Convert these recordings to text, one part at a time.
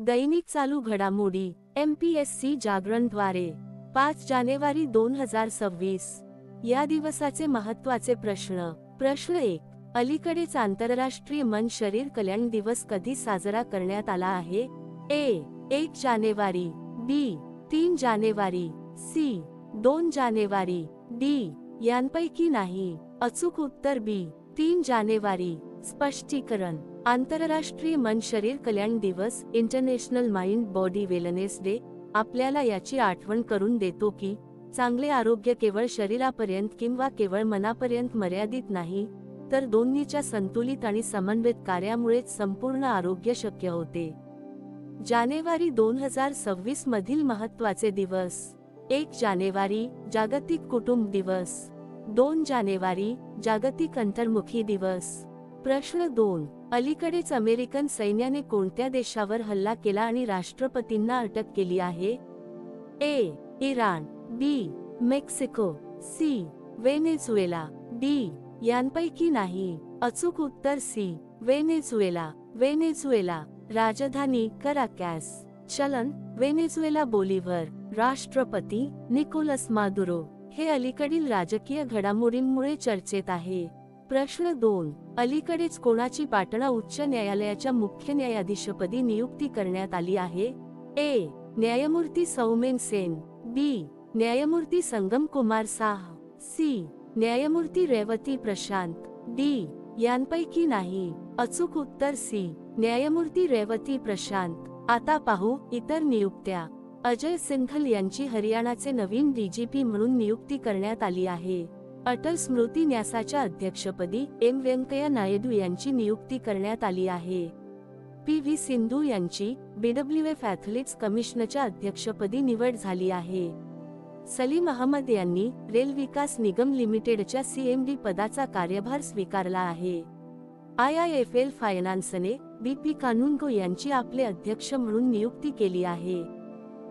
दैनिक चालू घडामोडी M P S C जागरणद्वारे पाच जानेवारी दोन हजार सव्वीस. या दिवसाचे महत्त्वाचे प्रश्न. प्रश्न एक अलीकडेच आंतरराष्ट्रीय मन शरीर कल्याण दिवस कधी साजरा करण्यात आला आहे? ए एक जानेवारी बी तीन जानेवारी सी दोन जानेवारी डी यांपैकी नाही. अचूक उत्तर बी तीन जानेवारी. स्पष्टीकरण. आंतरराष्ट्रीय मन शरीर कल्याण दिवस international mind body wellness day आपल्याला याची आठवण करून देतो की चांगले आरोग्य केवळ शरीरापर्यंत किंवा केवळ मनापर्यंत मर्यादित नाही तर दोन्हीच्या संतुलित आणि समन्वित कार्यामुळेच संपूर्ण आरोग्य शक्य होते. जानेवारी दोन हजार सव्वीस मधील महत्त्वाचे दिवस. एक जानेवारी जागतिक कुटुंब दिवस. दोन जानेवारी जागतिक अंतर्मुखी दिवस. प्रश्न दोन. अलीकडेच अमेरिकन सैन्याने कोणत्या देशावर हल्ला केला आणि राष्ट्रपतींना अटक केली आहे? A. Iran. B. Mexico. C. Venezuela D. यांपैकी नाही. अचूक उत्तर सी. वेनेझुएला वेनेझुएला राजधानी कराकॅस. चलन वेनेझुएला बोलिव्हर. राष्ट्रपती निकोलस मादुरो. हे अलीकडील राजकीय घडामोडींमुळे चर्चेत आहे. प्रश्न दोन. अलीकडेच कोणाची पाटणा उच्च न्यायालयाच्या मुख्य न्यायाधीशपदी नियुक्ती करण्यात आली आहे? ए. न्यायमूर्ती सौमेन सेन. बी. न्यायमूर्ती संगम कुमार साह. सी. न्यायमूर्ती रेवती प्रशांत. डी. यांपैकी नाही. अचूक उत्तर सी. न्यायमूर्ती रेवती प्रशांत. आता पाहू इतर नियुक्त्या. अजय सिंघल यांची हरियाणाचे नवीन डीजीपी म्हणून नियुक्ती करण्यात आली आहे. अटल स्मृती न्यासाच्या अध्यक्षपदी एम व्यंकय्या नायडू यांची नियुक्ती करण्यात आली आहे. पी व्ही सिंधू यांची बीडब्ल्यू एफ ॲथलीट्स कमिशनच्या अध्यक्षपदी निवड झाली आहे. सलीम अहमद यांनी रेल विकास निगम लिमिटेडच्या सीएमडी पदाचा कार्यभार स्वीकारला आहे. आय आय एफ एल फायनान्सने बी पी कानुनगो यांची आपले अध्यक्ष म्हणून नियुक्ती केली आहे.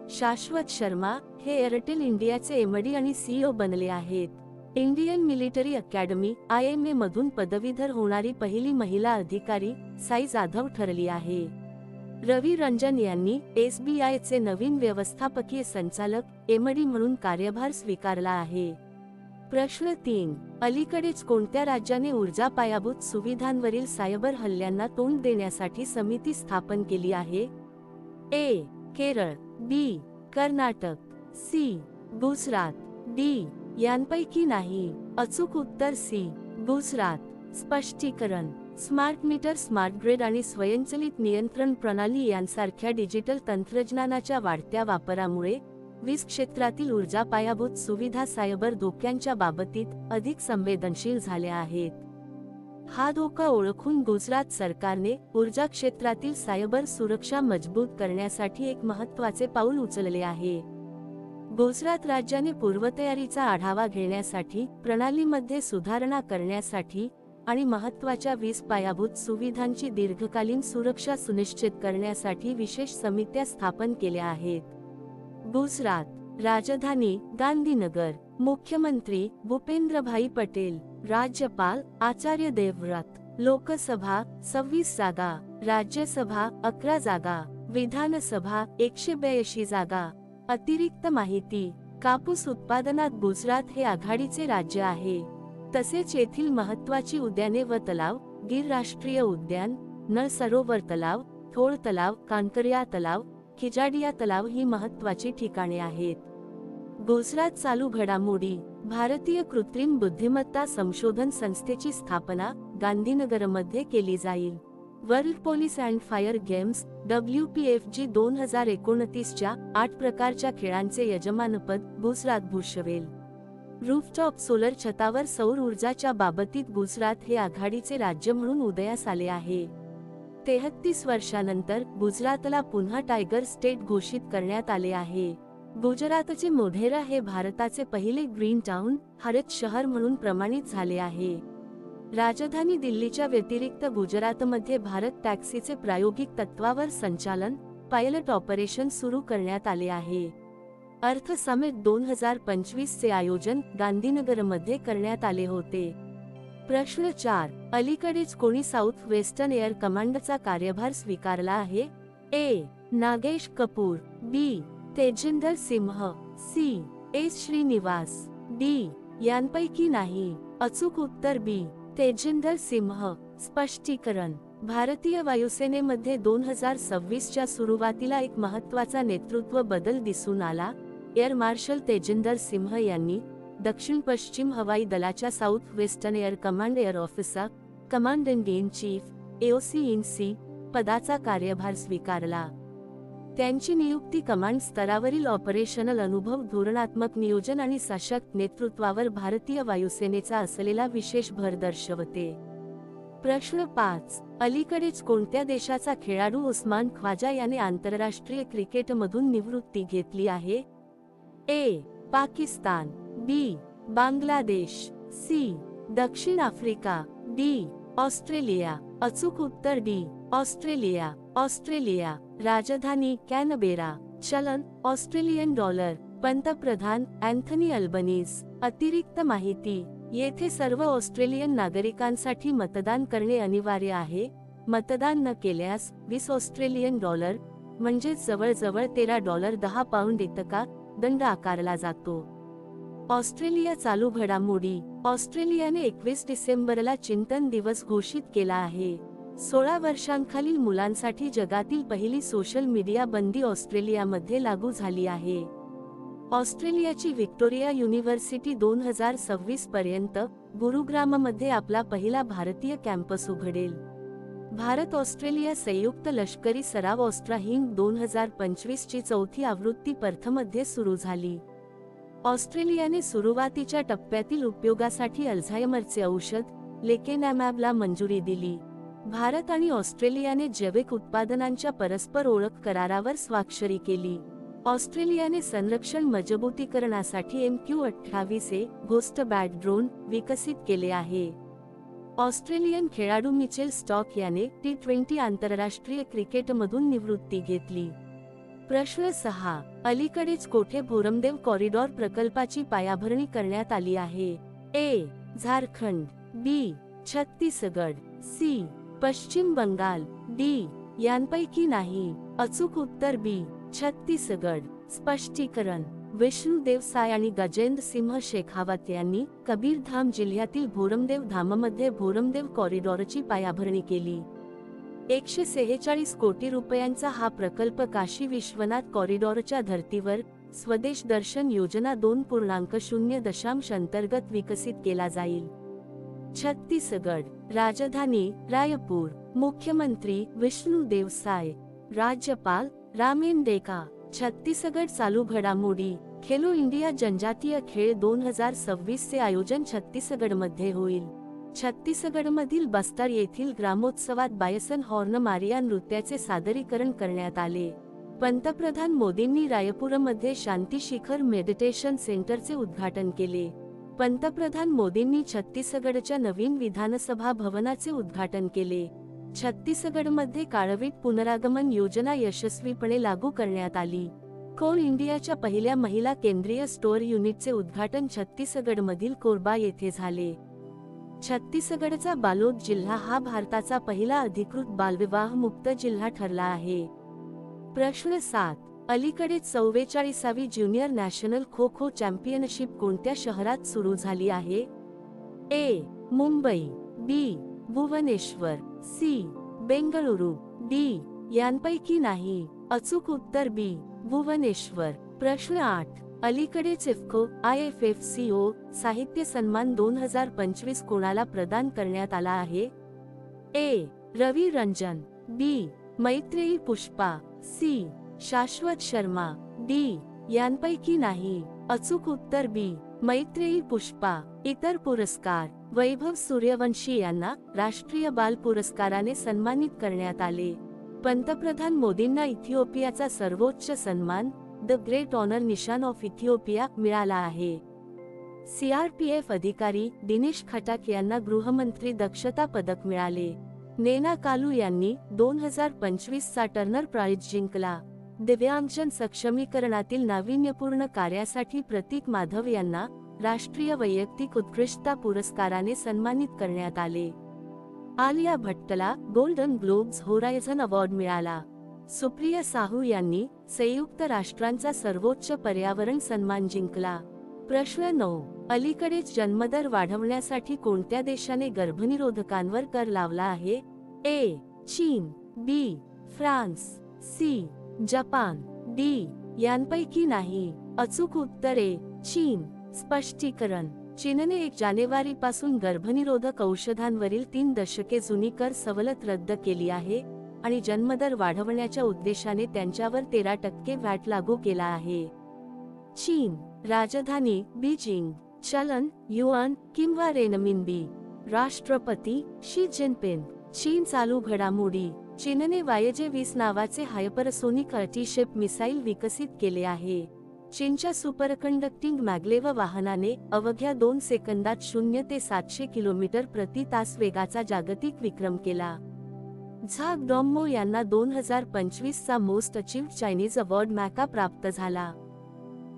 शाश्वत शर्मा हे एअरटेल इंडियाचे एमडी आणि सीईओ बनले आहेत. Indian military academy I M A मधून पदवीधर होणारी पहिली महिला अधिकारी साई जाधव ठरली आहे. रवी रंजन यांनी एसबीआयचे नवीन व्यवस्थापकीय संचालक एमडी म्हणून कार्यभार स्वीकारला आहे. प्रश्न तीन अलीकडेच कोणत्या राज्याने ऊर्जा पायाभूत सुविधांवरील सायबर हल्ल्यांना तोंड देण्यासाठी समिती स्थापन केली आहे? A Kerala B Karnataka C Gujarat D यांपैकी नाही. अचूक उत्तर सी. गुजरात. स्पष्टीकरण. स्मार्ट मीटर स्मार्ट ग्रेड आणि स्वयंचलित नियंत्रण प्रणाली यांसारख्या डिजिटल तंत्रज्ञानाच्या वाढत्या वापरामुळे वीज क्षेत्रातील ऊर्जा पायाभूत सुविधा सायबर धोक्यांच्या बाबतीत अधिक संवेदनशील झाल्या आहेत. हा धोका ओळखून गुजरात सरकारने ऊर्जा क्षेत्रातील सायबर सुरक्षा मजबूत करण्यासाठी एक महत्त्वाचे पाऊल उचलले आहे. गुजरात राज्याने पूर्वतयारीचा आढावा घेण्यासाठी प्रणालीमध्ये सुधारणा करण्यासाठी आणि महत्त्वाच्या वीज पायाभूत सुविधांची दीर्घकालीन सुरक्षा सुनिश्चित करण्यासाठी विशेष समित्या स्थापन केल्या आहेत. गुजरात राजधानी गांधीनगर मुख्यमंत्री भूपेंद्रभाई पटेल राज्यपाल आचार्य देवव्रत लोकसभा सव्वीस जागा राज्यसभा अकरा जागा विधानसभा एकशे ब्याऐंशी जागा अतिरिक्त माहिती कापूस उत्पादनात गुजरात हे आघाडीचे राज्य आहे. तसेच येथील महत्वाची उद्याने व तलाव गिर राष्ट्रीय उद्यान नळ सरोवर तलाव थोळ तलाव कांकरिया तलाव खिजाडिया तलाव ही महत्वाची ठिकाणे आहेत. गुजरात चालू घडामोडी भारतीय कृत्रिम बुद्धिमत्ता संशोधन संस्थेची स्थापना गांधीनगरमध्ये केली जाईल. World police and fire games W P F G दोन हजार एकोणतीसच्या आठ प्रकारच्या खेळांचे यजमानपद गुजरात भूषवेल. रूफटॉप सोलर छतावर सौर ऊर्जाच्या बाबतीत गुजरात हे आघाडीचे राज्य म्हणून उदयास आले आहे. तेहत्तीस वर्षानंतर गुजरातला पुन्हा टायगर स्टेट घोषित करण्यात आले आहे. गुजरातचे मोढेरा हे भारताचे पहिले ग्रीन टाउन हरित शहर म्हणून प्रमाणित झाले आहे. राजधानी दिल्लीच्या व्यतिरिक्त गुजरातमध्ये भारत टॅक्सीचे प्रायोगिक तत्वावर संचालन पायलट ऑपरेशन सुरू करण्यात आले आहे. अर्थ समिट दोन हजार पंचवीस चे आयोजन गांधीनगरमध्ये करण्यात आले होते. प्रश्न चार अलीकडेच कोणी साऊथ वेस्टर्न एअर कमांडचा कार्यभार स्वीकारला आहे? A Nagesh Kapoor. B Tejinder Singh. C S Srinivas. D यांपैकी नाही. अचूक उत्तर बी. तेजिंदर सिंह स्पष्टीकरण. भारतीय वायुसेनेमध्ये दोन हजार सव्वीसच्या सुरुवातीला एक महत्त्वाचा नेतृत्व बदल दिसून आला. एअर मार्शल तेजिंदर सिंह यांनी दक्षिण पश्चिम हवाई दलाच्या south western air command air officer commandant in chief AOC in C पदाचा कार्यभार स्वीकारला. त्यांची नियुक्ती कमांड स्तरावरील ऑपरेशनल अनुभव धोरणात्मक नियोजन आणि सशक्त नेतृत्वावर भारतीय वायुसेनेचा असलेला विशेष भर दर्शवते. प्रश्न पाच. अलीकडेच कोणत्या देशाचा खेळाडू उस्मान ख्वाजा याने आंतरराष्ट्रीय क्रिकेटमधून निवृत्ती घेतली आहे? A. Pakistan. B. Bangladesh. C. दक्षिण आफ्रिका. डी. ऑस्ट्रेलिया. अचूक उत्तर डी. ऑस्ट्रेलिया. ऑस्ट्रेलिया राजधानी कॅनबेरा चलन ऑस्ट्रेलियन डॉलर पंतप्रधान अँथनी अल्बनीज अतिरिक्त माहिती येथे सर्व ऑस्ट्रेलियन नागरिकांसाठी मतदान करणे अनिवार्य आहे. मतदान न केल्यास वीस ऑस्ट्रेलियन डॉलर म्हणजे जवळजवळ तेरा डॉलर दहा पाऊंड इतका दंड आकारला जातो. ऑस्ट्रेलिया चालू घडामोडी ऑस्ट्रेलियाने एकवीस डिसेंबरला चिंतन दिवस घोषित केला आहे. सोळा वर्षांखालील मुलांसाठी जगातील पहिली सोशल मीडिया बंदी ऑस्ट्रेलियामध्ये लागू झाली आहे. ऑस्ट्रेलियाची व्हिक्टोरिया युनिव्हर्सिटी दोन हजार सव्वीस पर्यंत गुरुग्राममध्ये आपला पहिला भारतीय कॅम्पस उघडेल. भारत ऑस्ट्रेलिया संयुक्त लष्करी सराव ऑस्ट्राहिंग दोन हजार पंचवीस ची चौथी आवृत्ती पर्थमध्ये सुरू झाली. ऑस्ट्रेलियाने सुरुवातीच्या टप्प्यातील उपयोगासाठी अल्झायमरचे औषध लेकेनॅमॅबला मंजुरी दिली. भारत आणि ऑस्ट्रेलियाने जैविक उत्पादनांच्या परस्पर ओळख करारावर स्वाक्षरी केली. ऑस्ट्रेलियाने संरक्षण मजबूतीकरणासाठी एम क्यू अठ्ठावीस ए घोस्ट बॅट ड्रोन विकसित केले आहे. ऑस्ट्रेलियन खेळाडू मिचेल स्टॉक याने टी ट्वेंटी आंतरराष्ट्रीय क्रिकेटमधून निवृत्ती घेतली. प्रश्न सहा. अलीकडेच कोठे भोरमदेव कॉरिडॉर प्रकल्पाची पायाभरणी करण्यात आली आहे? A. Jharkhand. B. Chhattisgarh. C. Paschim Bangal D. यांपैकी नाही. अचूक उत्तर बी. छत्तीसगड. स्पष्टीकरण. विष्णू देवसाय आणि गजेंद्र सिंह शेखावत यांनी कबीरधाम जिल्ह्यातील भोरमदेव धाममध्ये भोरमदेव कॉरिडॉरची पायाभरणी केली. एकशे सेहेचाळीस कोटी रुपयांचा हा प्रकल्प काशी विश्वनाथ कॉरिडॉरच्या धर्तीवर स्वदेश दर्शन योजना दोन पूर्णांक शून्य दशांश अंतर्गत विकसित केला जाईल. छत्तीसगड राजधानी रायपूर मुख्यमंत्री विष्णू देवसाय राज्यपाल रामेन डेका छत्तीसगड चालू घडामोडी खेलो इंडिया जनजातीय खेळ दोन हजार सव्वीस चे आयोजन छत्तीसगडमध्ये होईल. छत्तीसगडमधील बस्तर येथील ग्रामोत्सवात बायसन हॉर्न मारिया नृत्याचे सादरीकरण करण्यात आले. पंतप्रधान मोदींनी रायपूरमध्ये शांती शिखर मेडिटेशन सेंटरचे उद्घाटन केले. पंतप्रधान मोदींनी छत्तीसगडच्या नवीन विधानसभा भवनाचे उद्घाटन केले. छत्तीसगडमध्ये काळवीट पुनरागमन योजना यशस्वीपणे लागू करण्यात आली. कोल इंडियाच्या पहिल्या महिला केंद्रीय स्टोअर युनिटचे उद्घाटन छत्तीसगडमधील कोरबा येथे झाले. छत्तीसगडचा बालोद जिल्हा हा भारताचा पहिला अधिकृत बालविवाह मुक्त जिल्हा ठरला आहे. प्रश्न सात. अलीकडे चौवेचाळीसावी junior national kho kho championship कोणत्या शहरात सुरू झाली आहे? A. Mumbai B. Bhubaneswar C. Bengaluru D. यांपैकी नाही. अचूक उत्तर बी. भुवनेश्वर. प्रश्न आठ. अलीकडेच IFFCO I F F C O साहित्य सन्मान दोन हजार पंचवीस कोणाला प्रदान करण्यात आला आहे? A. Ravi Ranjan B. Maitreyi Pushpa C. Shashwat Sharma D. यांपैकी नाही. अचूक उत्तर बी. मैत्रेयी पुष्पा इतर पुरस्कार. वैभव सूर्यवंशी यांना राष्ट्रीय बाल पुरस्काराने सन्मानित करण्यात आले. पंतप्रधान मोदींना इथिओपियाचा सर्वोच्च सन्मान the great honour Nishan of Ethiopia मिळाला आहे. सीआरपीएफ अधिकारी दिनेश खटाक यांना गृहमंत्री दक्षता पदक मिळाले. नेना कालू यांनी दोन हजार पंचवीस चा टर्नर प्राईज जिंकला. दिव्यांगजन सक्षमीकरणातील नाविन्यपूर्ण कार्यासाठी प्रतीक माधव यांना राष्ट्रीय वैयक्तिक उत्कृष्टता पुरस्काराने सन्मानित करण्यात आले. आलिया भट्टला गोल्डन ग्लोब्स होरायझन अवॉर्ड मिळाला. सुप्रिया साहू यांनी संयुक्त राष्ट्रांचा सर्वोच्च पर्यावरण सन्मान जिंकला. प्रश्न नऊ. अलीकडेच जन्मदर वाढवण्यासाठी कोणत्या देशाने गर्भनिरोधकांवर कर लावला आहे? ए. चीन B. France C. Japan D यांपैकी नाही. अचूक उत्तरे चीन. स्पष्टीकरण. चीनने एक जानेवारी पासून गर्भनिरोधक औषधांवरील तीन दशके जुनी कर सवलत रद्द केली आहे आणि जन्मदर वाढवण्याच्या उद्देशाने त्यांच्यावर तेरा टक्के व्हॅट लागू केला आहे. चीन. राजधानी बीजिंग. चलन युआन किंवा रेनमिनबी. राष्ट्रपती शी जिनपिंग. चीन चालू घडामोडी. चीनने वायजे वीस नावाचे हायपरसोनिक अटीशिप मिसाईल विकसित केले आहे. चीनच्या सुपरकंडक्टिंग मॅग्लेव वाहनाने अवघ्या दोन सेकंदात शून्य ते सातशे किलोमीटर प्रति तास वेगाचा जागतिक विक्रम केला. झाग डॉम्मो यांना दोन हजार पंचवीस चा मोस्ट अचीव्ड चायनीज अवॉर्ड मॅका प्राप्त झाला.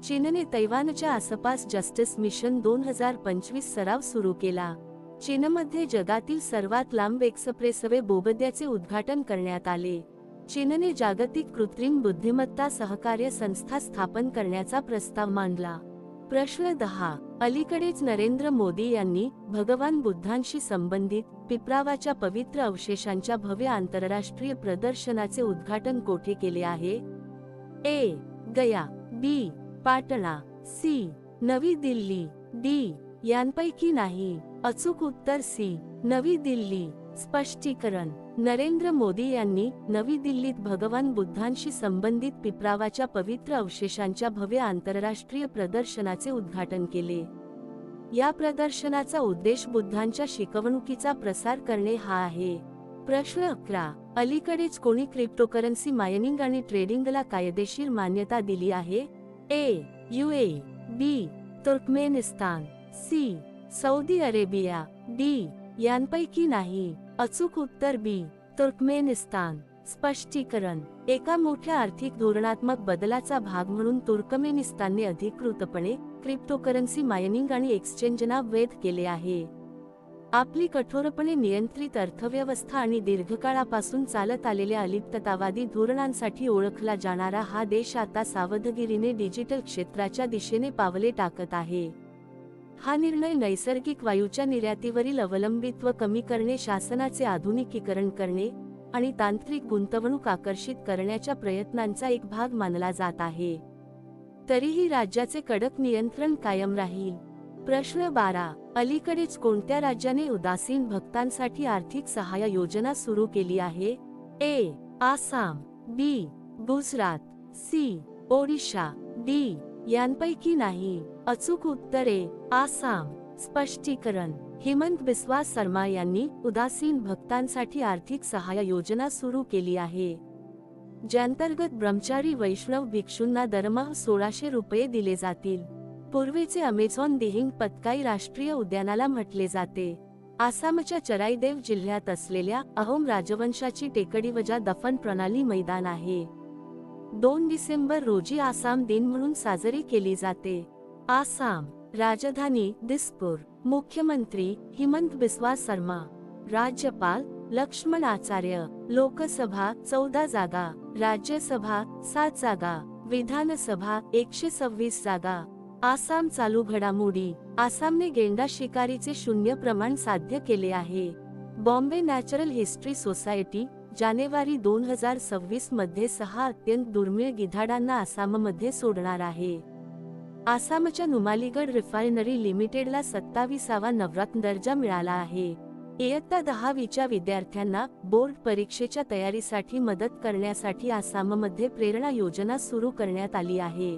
चीनने तैवानच्या आसपास जस्टिस मिशन दोन हजार पंचवीस सराव सुरू केला. चीनमध्ये जगातील सर्वात लांब एक्सप्रेसवे बोबद्याचे उद्घाटन करण्यात आले. चीनने जागतिक कृत्रिम बुद्धिमत्ता सहकार्य संस्था स्थापन करण्याचा प्रस्ताव मांडला. प्रश्न दहा. अलीकडेच नरेंद्र मोदी यांनी भगवान बुद्धांशी संबंधित पिपरावाच्या पवित्र अवशेषांच्या भव्य आंतरराष्ट्रीय प्रदर्शनाचे उद्घाटन कोठे केले आहे? A. Gaya B. Patna C. Navi Delhi D. यांपैकी नाही. अचूक उत्तर सी. नवी दिल्ली. स्पष्टीकरण. नरेंद्र मोदी यांनी नवी दिल्लीत भगवान बुद्धांशी संबंधित पिपरावाच्या पवित्र अवशेषांच्या भव्य आंतरराष्ट्रीय प्रदर्शनाचे उद्घाटन केले. या प्रदर्शनाचा उद्देश बुद्धांच्या शिकवणुकीचा प्रसार करणे हा आहे. प्रश्न अकरा. अलीकडेच कोणी क्रिप्टोकरन्सी मायनिंग आणि ट्रेडिंगला कायदेशीर मान्यता दिली आहे? A. U. A. B. Turkmenistan. C. Saudi Arabia D यांपैकी नाही. अचूक उत्तर बी तुर्कमेनिस्तान. स्पष्टीकरण एका मोठ्या आर्थिक धोरणात्मक बदलाचा भाग म्हणून तुर्कमेनिस्तानने अधिकृतपणे क्रिप्टोकरन्सी मायनिंग आणि एक्सचेंजना वैध केले आहे. आपली कठोरपणे नियंत्रित अर्थव्यवस्था आणि दीर्घकाळापासून चालत आलेल्या अलिप्ततावादी धोरणांसाठी ओळखला जाणारा हा देश आता सावधगिरीने डिजिटल क्षेत्राच्या दिशेने पावले टाकत आहे. हा निर्णय नैसर्गिक वायूच्या निर्यातीवरील अवलंबित्व कमी करणे शासनाचे आधुनिकीकरण करणे आणि तांत्रिक गुंतवणूक आकर्षित करण्याच्या प्रयत्नांचा एक भाग मानला जात आहे. तरीही राज्याचे कडक नियंत्रण कायम राहील. प्रश्न बारा. अलीकडेच कोणत्या राज्याने उदासीन भक्तांसाठी आर्थिक सहाय्य योजना सुरू केली आहे? A. Assam. B. Gujarat. C. Odisha. D. यांपैकी नाही. अचूक उत्तरे. आसाम. स्पष्टीकरण. हेमंत बिस्वा शर्मा यांनी उदासीन भक्तांसाठी आर्थिक सहाय्य योजना सुरू केली आहे. ज्यांतर्गत ब्रह्मचारी वैष्णव भिक्षूंना दरमहा सोळाशे रुपये दिले जातील. पूर्वीचे अमेझॉन दिहिंग पतकाई राष्ट्रीय उद्यानाला म्हटले जाते. आसामच्या चराईदेव जिल्ह्यात असलेल्या अहोम राजवंशाची टेकडीवजा दफन प्रणाली मैदान आहे. दोन डिसेंबर रोजी आसाम दिन म्हणून साजरी केली जाते. आसाम राजधानी दिसपूर मुख्यमंत्री हिमंत बिस्वा शर्मा राज्यपाल लक्ष्मण आचार्य लोकसभा चौदा जागा राज्यसभा सात जागा विधानसभा एकशे सव्वीस जागा. आसाम चालू घडामोडी आसामने गेंडा शिकारीचे शून्य प्रमाण साध्य केले आहे. बॉम्बे नॅचरल हिस्ट्री सोसायटी जानेवारी दोन हजार सव्वीसमध्ये सहा अत्यंत दुर्मिळ गिधाडांना आसाममध्ये सोडणार आहे. आसामच्या नुमालीगड रिफायनरी लिमिटेडला सत्तावीसावा नवरत्न दर्जा मिळाला आहे. इयत्ता दहावीच्या विद्यार्थ्यांना बोर्ड परीक्षेच्या तयारीसाठी मदत करण्यासाठी आसाममध्ये प्रेरणा योजना सुरू करण्यात आली आहे.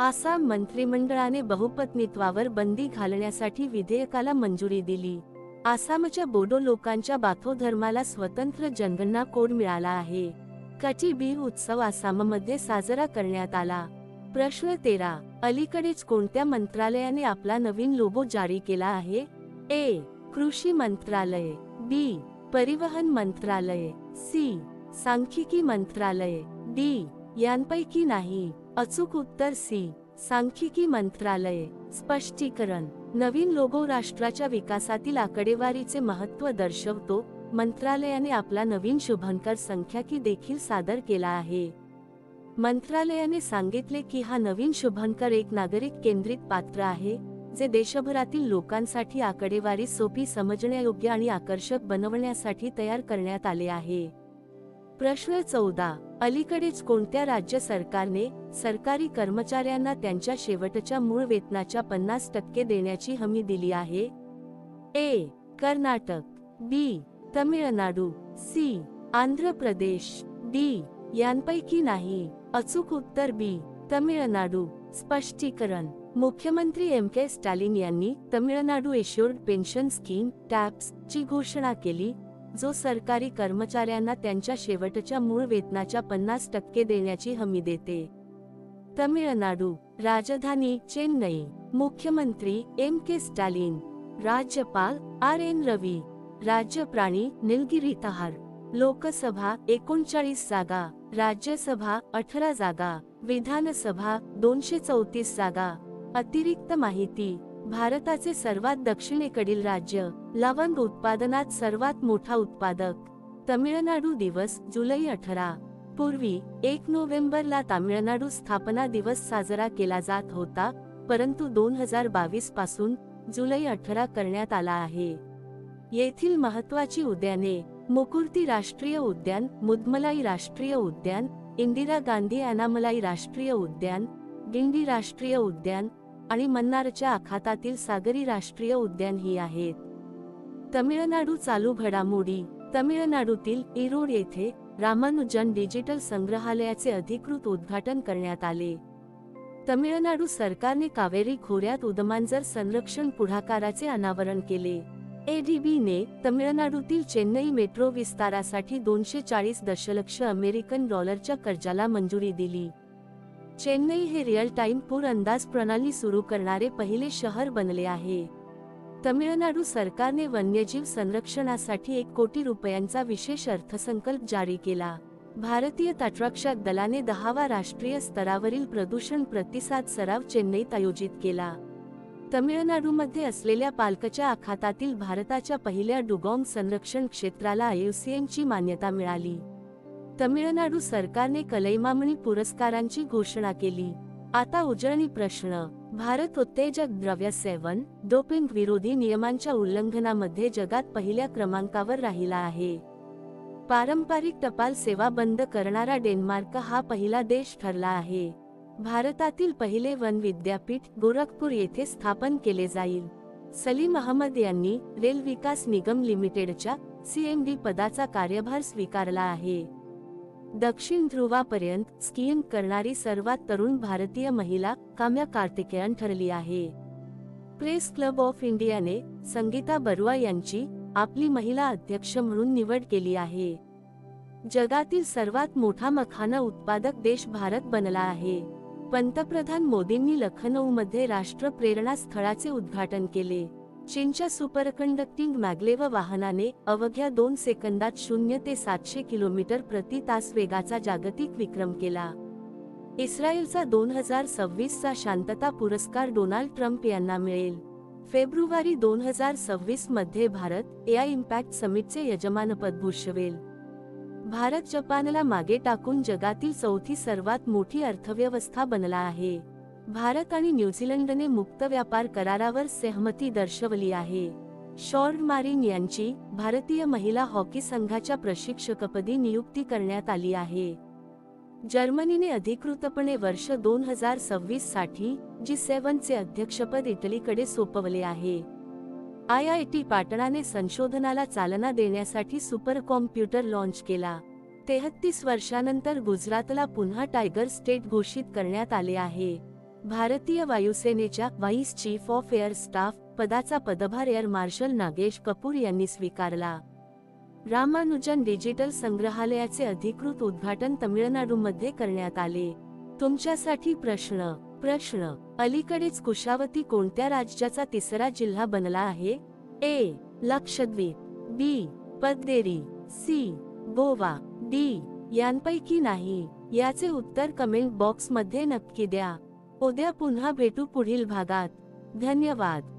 आसाम मंत्रिमंडळाने बहुपत्नीत्वावर बंदी घालण्यासाठी विधेयकाला मंजुरी दिली. आसामच्या बोडो लोकांच्या बाथो धर्माला स्वतंत्र जनगणना कोड मिळाला आहे. कटी बिहू उत्सव आसाममध्ये साजरा करण्यात आला. प्रश्न तेरा अलीकडेच कोणत्या मंत्रालयाने आपला नवीन लोगो जारी केला आहे? ए कृषी मंत्रालय. बी परिवहन मंत्रालय. सी सांख्यिकी मंत्रालय. डी यांपैकी नाही. अचूक उत्तर सी सांख्यिकी मंत्रालय. स्पष्टीकरण. नवीन लोगो राष्ट्राच्या विकासातील आकडेवारीचे महत्त्व दर्शवतो मंत्रालयाने आपला नवीन शुभंकर संख्याकी देखील सादर केला आहे. मंत्रालयाने सांगितले की हा नवीन शुभंकर एक नागरिक केंद्रित पात्र आहे जे देशभरातील लोकांसाठी आकडेवारी सोपी समजण्यायोग्य आणि आकर्षक बनवण्यासाठी तयार करण्यात आले आहे. प्रश्न चौदा. अलीकडेच कोणत्या राज्य सरकारने सरकारी कर्मचाऱ्यांना त्यांच्या शेवटच्या मूळ वेतनाच्या पन्नास टक्के देण्याची हमी दिली आहे? A. Karnataka. B. Tamil Nadu. C. Andhra Pradesh. D. यांपैकी नाही. अचूक उत्तर बी. तमिळनाडू. स्पष्टीकरण. मुख्यमंत्री एम. के. स्टॅलिन यांनी Tamil Nadu assured pension scheme TAPS ची घोषणा केली. जो सरकारी कर्मचाऱ्यांना त्यांच्या शेवटच्या मूळ वेतनाच्या पन्नास टक्के देण्याची हमी देते. तमिळनाडू राजधानी चेन्नई. मुख्यमंत्री एम के स्टॅलिन. राज्यपाल आर एन रवी. राज्य प्राणी निलगिरी तहार. लोकसभा एकोणचाळीस जागा. राज्यसभा अठरा जागा. विधानसभा दोनशे चौतीस जागा. अतिरिक्त माहिती भारताचे सर्वात दक्षिणेकडील राज्य लवंग उत्पादनात सर्वात मोठा उत्पादक. तमिळनाडू दिवस जुलै अठरा. पूर्वी एक नोव्हेंबरला तामिळनाडू स्थापना दिवस साजरा केला जात होता परंतु दोन हजार बावीसपासून जुलै अठरा करण्यात आला आहे. येथील महत्वाची उद्याने मुकुर्ती राष्ट्रीय उद्यान मुदमलाई राष्ट्रीय उद्यान इंदिरा गांधी अनामलाई राष्ट्रीय उद्यान गिंडी राष्ट्रीय उद्यान आणि मन्नारच्या आखातातील सागरी राष्ट्रीय उद्यान ही आहेत. तमिळनाडू चालू घडामोडी. तमिळनाडूतील इरोड येथे रामानुजन डिजिटल संग्रहालयाचे अधिकृत उद्घाटन करण्यात आले. तमिळनाडू सरकारने कावेरी खोऱ्यात उदमांजर संरक्षण पुढाकाराचे अनावरण केले. एडीबीने तमिळनाडूतील चेन्नई मेट्रो विस्तारासाठी दोनशे चाळीस दशलक्ष अमेरिकन डॉलरच्या कर्जाला मंजुरी दिली. चेन्नई हे रिअल टाइम पूर अंदाज प्रणाली सुरू करणारे पहिले शहर बनले आहे. तमिळनाडू सरकारने वन्यजीव संरक्षणासाठी एक कोटी रुपयांचा विशेष अर्थसंकल्प जारी केला. भारतीय तटरक्षक दलाने दहावा राष्ट्रीय स्तरावरील प्रदूषण प्रतिसाद सराव चेन्नईत आयोजित केला. तमिळनाडूमध्ये असलेल्या पालकच्या आखातातील भारताच्या पहिल्या डुगॉंग संरक्षण क्षेत्राला आयुसीएनची मान्यता मिळाली. तमिळनाडू सरकारने कलैमामणी पुरस्कारांची घोषणा केली. आता उजळणी प्रश्न. भारत उत्तेजक द्रव्य सेवन डोपिंग विरोधी नियमांच्या उल्लंघनामध्ये जगात पहिल्या क्रमांकावर राहिला आहे. पारंपरिक टपाल सेवा बंद करणारा डेन्मार्क हा पहिला देश ठरला आहे. भारतातील पहिले वन विद्यापीठ गोरखपूर येथे स्थापन केले जाईल. सलीम अहमद यांनी रेल विकास निगम लिमिटेडच्या सीएमडी पदाचा कार्यभार स्वीकारला आहे. दक्षिण ध्रुवापर्यंत स्कीइंग करणारी सर्वात तरुण भारतीय महिला काम्या कार्तिकेयन ठरली आहे. प्रेस क्लब ऑफ इंडियाने संगीता बरुआ यांची आपली महिला अध्यक्ष म्हणून निवड केली आहे. जगातील सर्वात मोठा मखाना उत्पादक देश भारत बनला आहे. पंतप्रधान मोदींनी लखनौमध्ये राष्ट्र प्रेरणा स्थळाचे उद्घाटन केले. चीनच्या सुपरकंडक्टिंग मॅग्लेव वाहनाने अवघ्या दोन सेकंदात शून्य ते सातशे किलोमीटर प्रति तास वेगाचा जागतिक विक्रम केला. इस्रायलचा दोन हजार सव्वीसचा शांतता पुरस्कार डोनाल्ड ट्रम्प यांना मिळेल. फेब्रुवारी दोन हजार सव्वीसमध्ये भारत एआय इम्पॅक्ट समिटचे यजमानपद भूषवेल. भारत जपानला मागे टाकून जगातील चौथी सर्वात मोठी अर्थव्यवस्था बनला आहे. भारत आणि न्यूझीलंडने मुक्त व्यापार करारावर सहमती दर्शवली आहे. शॉर्ड मारिन यांची भारतीय महिला हॉकी संघाच्या प्रशिक्षकपदी नियुक्ती करण्यात आली आहे. जर्मनीने अधिकृतपणे वर्ष दोन हजार सव्वीससाठी जी सेव्हनचे अध्यक्षपद इटलीकडे सोपवले आहे. आय आय टी पाटणाने संशोधनाला चालना देण्यासाठी सुपर कॉम्प्युटर लॉन्च केला. तेहत्तीस वर्षानंतर गुजरातला पुन्हा टायगर स्टेट घोषित करण्यात आले आहे. भारतीय वायुसेनेच्या vice chief of air staff पदाचा पदभार एअर मार्शल नागेश कपूर यांनी स्वीकारला. रामानुजन डिजिटल संग्रहालयाचे अधिकृत उद्घाटन तमिळनाडूमध्ये करण्यात आले. तुमच्यासाठी प्रश्न प्रश्न अलीकडेच कुशावती कोणत्या राज्याचा तिसरा जिल्हा बनला आहे? A. Lakshadweep B. Padderi C. Goa D. यांपैकी नाही. याचे उत्तर कमेंट बॉक्समध्ये नक्की द्या. उद्या पुन्हा भेटू पुढील भागात. धन्यवाद.